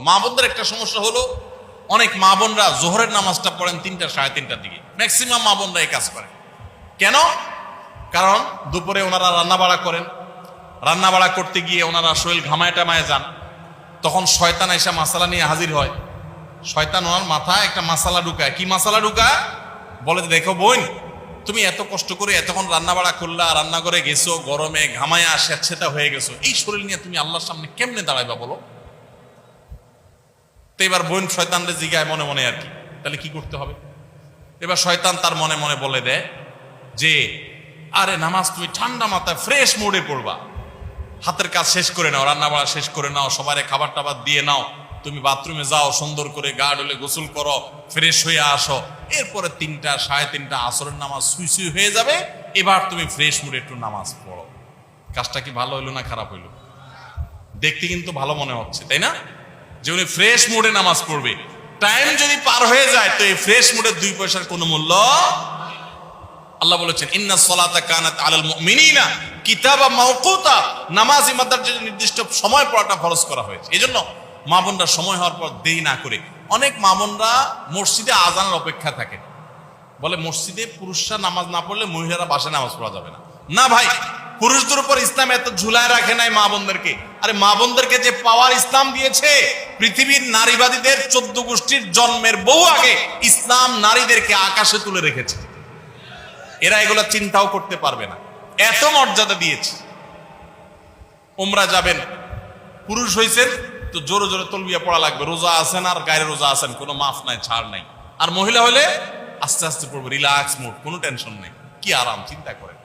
মা বোনদের একটা সমস্যা হলো, অনেক মা বোনরা জোহরের নামাজটা পড়েন তিনটা, সাড়ে তিনটার দিকে। ম্যাক্সিমাম মা বোনরা এই কাজ করে। কেন? কারণ দুপুরে ওনারা রান্না বাড়া করেন। রান্না বাড়া করতে গিয়ে ওনারা শরীর ঘামায় টামায় যান। তখন শয়তান এসে মাসালা নিয়ে হাজির হয়। শয়তান ওনার মাথায় একটা মাসালা ঢুকায়। কি মাসালা ঢুকায়? বলে দেখো বোন, তুমি এত কষ্ট করে এতক্ষণ রান্না বাড়া করলা রান্না করে গেছো, গরমে ঘামায়া স্বেচ্ছেতা হয়ে গেছো। এই শরীর নিয়ে তুমি আল্লাহর সামনে কেমনে দাঁড়াইবা বলো? তো এবার বোন শয়তানরে জিগায় মনে মনে আর কি। তাহলে কি করতে হবে? এবার শয়তান তার মনে মনে বলে দেয় যে, আরে নামাজ তুমি ঠান্ডা মাথায় ফ্রেশ মোডে পড়বা। হাতের কাজ শেষ করে নাও রান্না বাড়া শেষ করে নাও সবারে খাবার টাবার দিয়ে নাও। তুমি বাথরুমে যাও, সুন্দর করে গা ডলে গোসল করো ফ্রেশ হয়ে আসো। এরপরে তিনটা, সাড়ে তিনটা আসরের নামাজ সুই সুই হয়ে যাবে। এবার তুমি ফ্রেশ মুডে একটু নামাজ পড়ো। কাজটা কি ভালো হইল না খারাপ হইল? দেখতে কিন্তু ভালো মনে হচ্ছে, তাই না? যে উনি ফ্রেশ মুডে নামাজ পড়বে। টাইম যদি পার হয়ে যায়, তো এই ফ্রেশ মুডের দুই পয়সার কোনো মূল্য আল্লাহ বলেছেন, ইন্না সলাতা কানাত আলাল মুমিনিনা কিতাবা মাওকুতা। নামাজ ইমাদার যে নির্দিষ্ট সময় পড়াটা ফরজ করা হয়েছে। মা বোনরা সময় হওয়ার পর দেরি না করে। অনেক মা বোনরা মসজিদে আজানের অপেক্ষা থাকে। বলে, মসজিদে পুরুষরা নামাজ না পড়লে মহিলারা বাসায় নামাজ পড়া যাবে না। না ভাই, পুরুষদের উপর ইসলাম এত ঝুলায় রাখে নাই মা বোনদেরকে। আরে মা বোনদেরকে যে পাওয়ার ইসলাম দিয়েছে পৃথিবীর নারীবাদীদের চোদ্দ গোষ্ঠীর জন্মের বহু আগে ইসলাম নারীদেরকে আকাশে তুলে রেখেছে। এরা এগুলো চিন্তাও করতে পারবে না। এত মর্যাদা দিয়েছে। ওমরা যাবেন, পুরুষ হয়েছেন তো জোরে জোরে তলবিয়া পড়া লাগবে। রোজা আছেন আর গায়ে রোজা আছেন, কোনো মাফ নাই, ছাড় নাই। আর মহিলা হলে আস্তে আস্তে পড়বে, রিল্যাক্স মুড, কোনো টেনশন নেই। কি আরাম, চিন্তা করেন।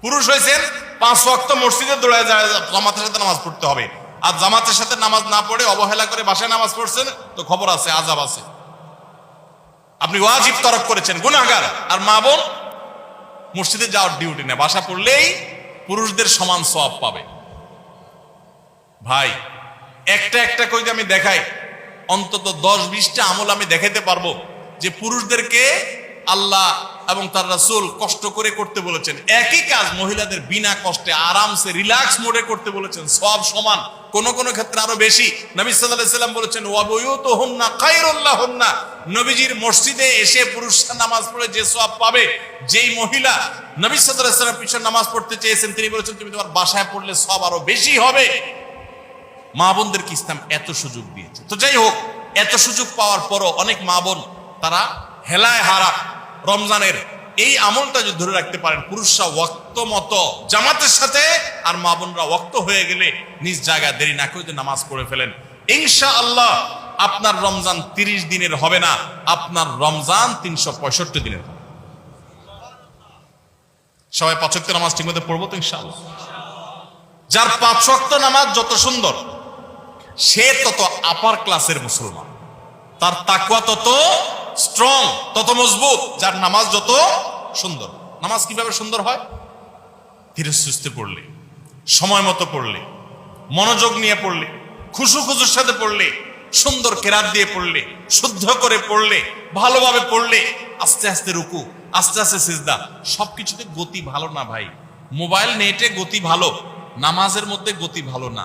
পুরুষ হয়েছেন পাঁচ ওয়াক্ত মসজিদে দৌড়ায় যায়, জামাতের সাথে নামাজ পড়তে হবে। আর জামাতের সাথে নামাজ না পড়ে অবহেলা করে বাসায় নামাজ পড়ছেন, তো খবর আছে আজাব আছে। আপনি ওয়াজিব তরক করেছেন, গুনাহগার। আর মা বোন, মসজিদে যাওয়ার ডিউটি নেই। বাসা পড়লেই পুরুষদের সমান সব পাবে। ভাই, একটা একটা করে আমি দেখাই, অন্তত দশ বিশটা আমল আমি দেখাতে পারব যে পুরুষদেরকে আল্লাহ এবং তার রাসূল কষ্ট করে করতে বলেছেন। একই কাজ মহিলাদের বিনা কষ্টে, আরামসে, রিল্যাক্স মোডে করতে বলেছেন। সব সমান, কোন কোন ক্ষেত্রে আরও বেশি। নবী সাল্লাম বলেছেন খায়রুল্লাহুন্না। নবীজির মসজিদে এসে পুরুষরা নামাজ পড়ে যে সব পাবে, যেই মহিলা নবী সাল্লাম পিছনে নামাজ পড়তে চেয়েছেন, তিনি বলেছেন, তুমি তোমার বাসায় পড়লে সব আরও বেশি হবে। মা বোনদেরকে ইসলাম এত সুযোগ দিয়েছে? তো যাই হোক, এত সুযোগ পাওয়ার পরও অনেক মা বোন, তারা হেলায় হারা রমজানের এই আমলটা যদি ধরে রাখতে পারেন, পুরুষরা ওয়াক্ত মতো জামাতের সাথে আর মা বোনরা ওয়াক্ত হয়ে গেলে নিজ জায়গায় দেরি না করে নামাজ পড়ে ফেলেন। ইনশা আল্লাহ আপনার রমজান তিরিশ দিনের হবে না, আপনার রমজান তিনশো পঁয়ষট্টি দিনের। সবাই পাঁচক্ত নামাজ ঠিক মতো পড়ব তো ইনশাআল্লাহ? যার পাঁচ ওয়াক্ত নামাজ যত সুন্দর, সে তত আপার ক্লাসের মুসলমান। তার তাকুয়া তত স্ট্রং, তত মজবুত, যার নামাজ যত সুন্দর। নামাজ কীভাবে সুন্দর হয়? ধীরে সুস্থে পড়লে, সময় মতো পড়লে, মনোযোগ নিয়ে পড়লে, খুশু খুশুর সাথে পড়লে, সুন্দর কেরাত দিয়ে পড়লে, শুদ্ধ করে পড়লে, ভালোভাবে পড়লে, আস্তে আস্তে রুকু, আস্তে আস্তে সিজদা, সবকিছুতে গতি ভালো না ভাই। মোবাইল নেটে গতি ভালো, নামাজের মধ্যে গতি ভালো না।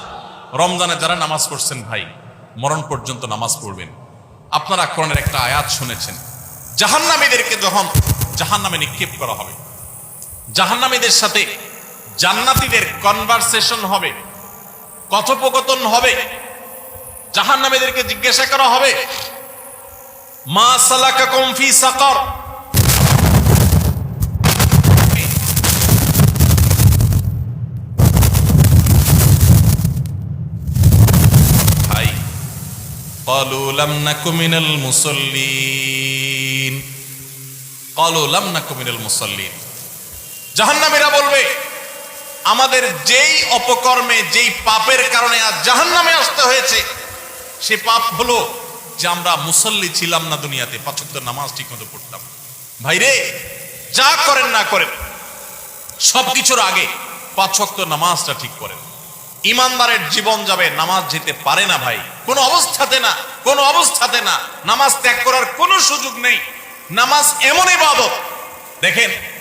রমজানে যারা নামাজ পড়ছেন ভাই, মরণ পর্যন্ত নামাজ পড়বেন। আপনারা কোরআনের একটা আয়াত শুনেছেন। জাহান্নামীদেরকে যখন জাহান্নামে নিক্ষেপ করা হবে, জাহান্নামীদের সাথে জান্নাতীদের কনভারসেশন হবে, কথোপকথন হবে, জাহান্নামীদেরকে জিজ্ঞাসা করা হবে, মা সালাকাকুম ফি সাকার ভাই قالوا لم نك من المصلين قالوا لم نك من المصلين জাহান্নামীরা বলবে আমাদের যেই অপকর্মে যেই পাপের কারণে আজ জাহান্নামে আসতে হয়েছে সে পাপ হলো যে আমরা মুসল্লি ছিলাম না দুনিয়াতে পাঁচক্ত নামাজ ঠিক মতো পড়তাম ভাইরে যা করেন না করেন সবকিছুর আগে পাঁচ ওয়াক্ত নামাজটা ঠিক করেন ইমানদারের জীবন যাবে, নামাজ যেতে পারে না ভাই। কোন অবস্থাতে না, কোন অবস্থাতে না। নামাজ ত্যাগ করার কোনো সুযোগ নেই। নামাজ এমন ইবাদত। দেখেন